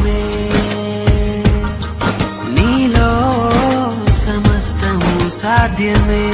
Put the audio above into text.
సత్యమే నీలో సమస్తము సాధ్యమే.